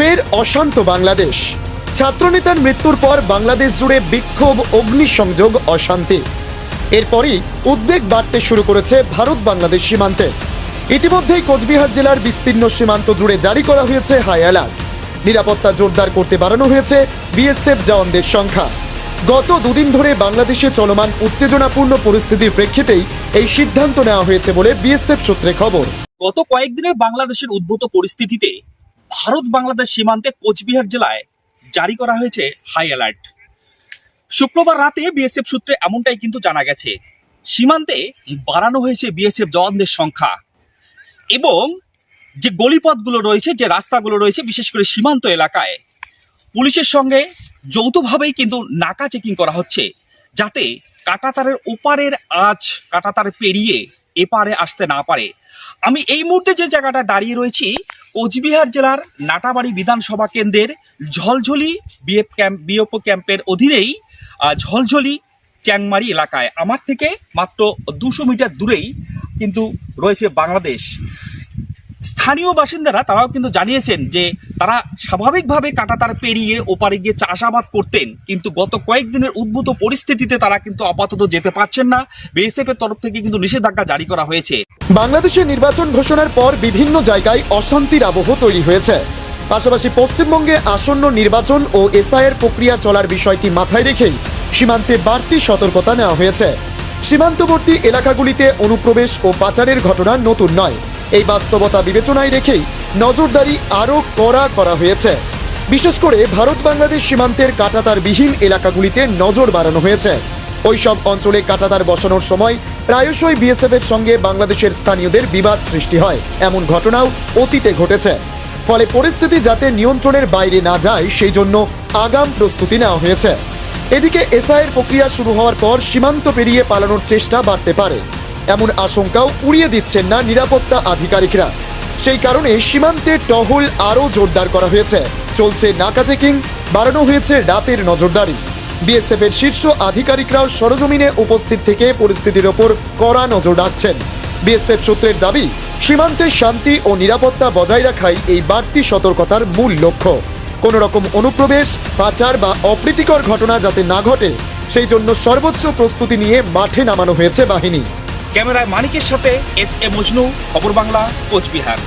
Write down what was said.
ফের অশান্ত বাংলাদেশ। ছাত্রনেতার মৃত্যুর পর বাংলাদেশ জুড়ে বিক্ষোভ, অগ্নিসংযোগ, অশান্তি। এরপরই উদ্বেগ বাড়তে শুরু করেছে ভারত বাংলাদেশ সীমান্তে। ইতিমধ্যেই কোচবিহার জেলার বিস্তীর্ণ সীমান্ত জুড়ে জারি করা হয়েছে হাই অ্যালার্ট। নিরাপত্তা জোরদার করতে বাড়ানো হয়েছে বিএসএফ জওয়ানদের সংখ্যা। গত দুদিন ধরে বাংলাদেশে চলমান উত্তেজনাপূর্ণ পরিস্থিতির প্রেক্ষিতেই এই সিদ্ধান্ত নেওয়া হয়েছে বলে বিএসএফ সূত্রে খবর। গত কয়েকদিনের বাংলাদেশের উদ্ভূত পরিস্থিতিতে ভারত বাংলাদেশ সীমান্তে কোচবিহার জেলায় জারি করা হয়েছে হাই অ্যালার্ট শুক্রবার রাতে বিএসএফ সূত্রে এমনটাই কিন্তু জানা গেছে। সীমান্তে বাড়ানো হয়েছে বিএসএফ জওয়ানদের সংখ্যা এবং যে গলিপথগুলো রয়েছে, যে রাস্তাগুলো রয়েছে, বিশেষ করে সীমান্ত এলাকায়, পুলিশের সঙ্গে যৌথভাবেই কিন্তু নাকা চেকিং করা হচ্ছে যাতে কাটাতারের ওপারের আজ কাটাতার পেরিয়ে এপারে আসতে না পারে। আমি এই মুহূর্তে যে জায়গাটা দাঁড়িয়ে রয়েছি কোচবিহার জেলার নাটাবাড়ি বিধানসভা কেন্দ্রের ঝলঝলি বিএফ ক্যাম্প বিএপ ক্যাম্পের অধীনেই ঝলঝলি চ্যাংমারি এলাকায়। আমার থেকে মাত্র দুশো মিটার দূরেই কিন্তু রয়েছে বাংলাদেশ। স্থানীয় বাসিন্দারা তারাও কিন্তু জানিয়েছেন যে তারা স্বাভাবিকভাবে কাটাতার পেরিয়ে ওপারে গিয়ে চাষাবাদ করতেন, কিন্তু গত কয়েকদিনের উদ্ভূত পরিস্থিতিতে তারা কিন্তু আপাতত যেতে পারছেন না। বিএসএফ এর তরফ থেকে কিন্তু নিষেধাজ্ঞা জারি করা হয়েছে। বাংলাদেশের নির্বাচন ঘোষণার পর বিভিন্ন জায়গায় অশান্তির আবহ তৈরি হয়েছে। পাশাপাশি পশ্চিমবঙ্গে আসন্ন নির্বাচন ও এসআইয়ের প্রক্রিয়া চলার বিষয়টি মাথায় রেখেই সীমান্তে বাড়তি সতর্কতা নেওয়া হয়েছে। সীমান্তবর্তী এলাকাগুলিতে অনুপ্রবেশ ও পাচারের ঘটনা নতুন নয়। এই বাস্তবতা বিবেচনায় রেখেই নজরদারি আরও কড়া করা হয়েছে। বিশেষ করে ভারত বাংলাদেশ সীমান্তের কাটাতারবিহীন এলাকাগুলিতে নজর বাড়ানো হয়েছে। ওইসব অঞ্চলে কাটাতার বসানোর সময় প্রায়শই বিএসএফ এর সঙ্গে বাংলাদেশের স্থানীয়দের বিবাদ সৃষ্টি হয়। এমন ঘটনাও অতীতে ঘটেছে। ফলে পরিস্থিতি যাতে নিয়ন্ত্রণের বাইরে না যায়, সেই জন্য আগাম প্রস্তুতি নেওয়া হয়েছে। এদিকে এসআইয়ের প্রক্রিয়া শুরু হওয়ার পর সীমান্ত পেরিয়ে পালানোর চেষ্টা বাড়তে পারে। এমন আশঙ্কাও উড়িয়ে দিচ্ছেন না নিরাপত্তা আধিকারিকরা। সেই কারণে সীমান্তে টহল আরও জোরদার করা হয়েছে। চলছে নাকা চেকিং, বাড়ানো হয়েছে রাতের নজরদারি। বিএসএফ এর শীর্ষ আধিকারিকরাও সরজমিনে উপস্থিত থেকে পরিস্থিতির ওপর কড়া নজর রাখছেন। বিএসএফ সূত্রের দাবি, সীমান্তে শান্তি ও নিরাপত্তা বজায় রাখাই এই বাড়তি সতর্কতার মূল লক্ষ্য। কোনো রকম অনুপ্রবেশ, পাচার বা অপ্রীতিকর ঘটনা যাতে না ঘটে, সেই জন্য সর্বোচ্চ প্রস্তুতি নিয়ে মাঠে নামানো হয়েছে বাহিনী। ক্যামেরায় মানিকের সাথে এস এ মজনু খবর বাংলা কোচবিহার।